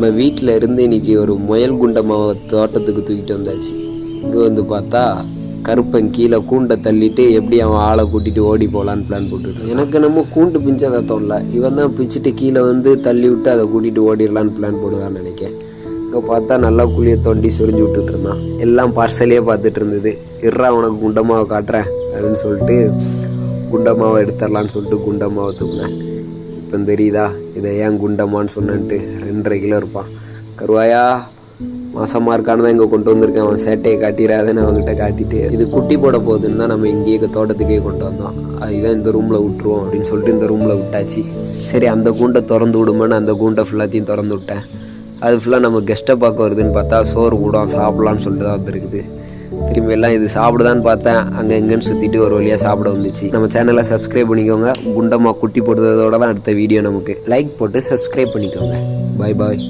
நம்ம வீட்டில் இருந்து இன்னைக்கு ஒரு முயல் குண்டமாவை தோட்டத்துக்கு தூக்கிட்டு வந்தாச்சு. இங்கே வந்து பார்த்தா கருப்பன் கீழே கூண்டை தள்ளிட்டு எப்படி அவன் ஆளை கூட்டிட்டு ஓடி போகலான்னு பிளான் போட்டுருக்கான் எனக்கு நம்ம கூண்டு பிஞ்சதை தோணல. இவன் தான் பிச்சுட்டு கீழே வந்து தள்ளி விட்டு அதை கூட்டிட்டு ஓடிடலான்னு பிளான் போடுதான்னு நினைக்கேன் இங்கே பார்த்தா நல்லா குழியை தோண்டி சுரிஞ்சு விட்டுட்டு இருந்தான். எல்லாம் பார்சலையே பார்த்துட்டு இருந்தது. இர்றா உனக்கு குண்டமாவை காட்டுறேன் அப்படின்னு சொல்லிட்டு குண்டமாவை எடுத்துடலான்னு சொல்லிட்டு குண்டமாவை தூங்கினேன் இப்போ தெரியுதா? இதை ஏன் குண்டமான்னு சொன்னேன்ட்டு ரெண்டரை கிலோ இருப்பான். கருவாயா மாசமாக இருக்கான்னு தான் இங்கே கொண்டு வந்திருக்கேன். அவன் சேட்டையை காட்டிடாதேன்னு அவங்ககிட்ட காட்டிட்டு இது குட்டி போட போகுதுன்னு தான் நம்ம இங்கேயே தோட்டத்துக்கே கொண்டு வந்தோம். அதுதான் இந்த ரூமில் விட்டுருவோம் அப்படின்னு சொல்லிட்டு இந்த ரூமில் விட்டாச்சு. சரி அந்த கூண்டை திறந்து விடுமான்னு அந்த கூண்டை ஃபுல்லாத்தையும் திறந்து விட்டேன். அது ஃபுல்லாக நம்ம கெஸ்ட்டை பார்க்க வருதுன்னு பார்த்தா சோறு கூடம் சாப்பிட்லான்னு சொல்லிட்டு தான் வந்துருக்குது. திரும்பி எல்லாம் இது சாப்பிடுதான்னு பார்த்தேன். அங்கே எங்கேன்னு சுற்றிட்டு ஒரு வழியாக சாப்பிட வந்துச்சு. நம்ம சேனலை சப்ஸ்கிரைப் பண்ணிக்கோங்க. குண்டமாக குட்டி போடுறதோட தான் அடுத்த வீடியோ நமக்கு. லைக் போட்டு சப்ஸ்கிரைப் பண்ணிக்கோங்க. பாய் பாய்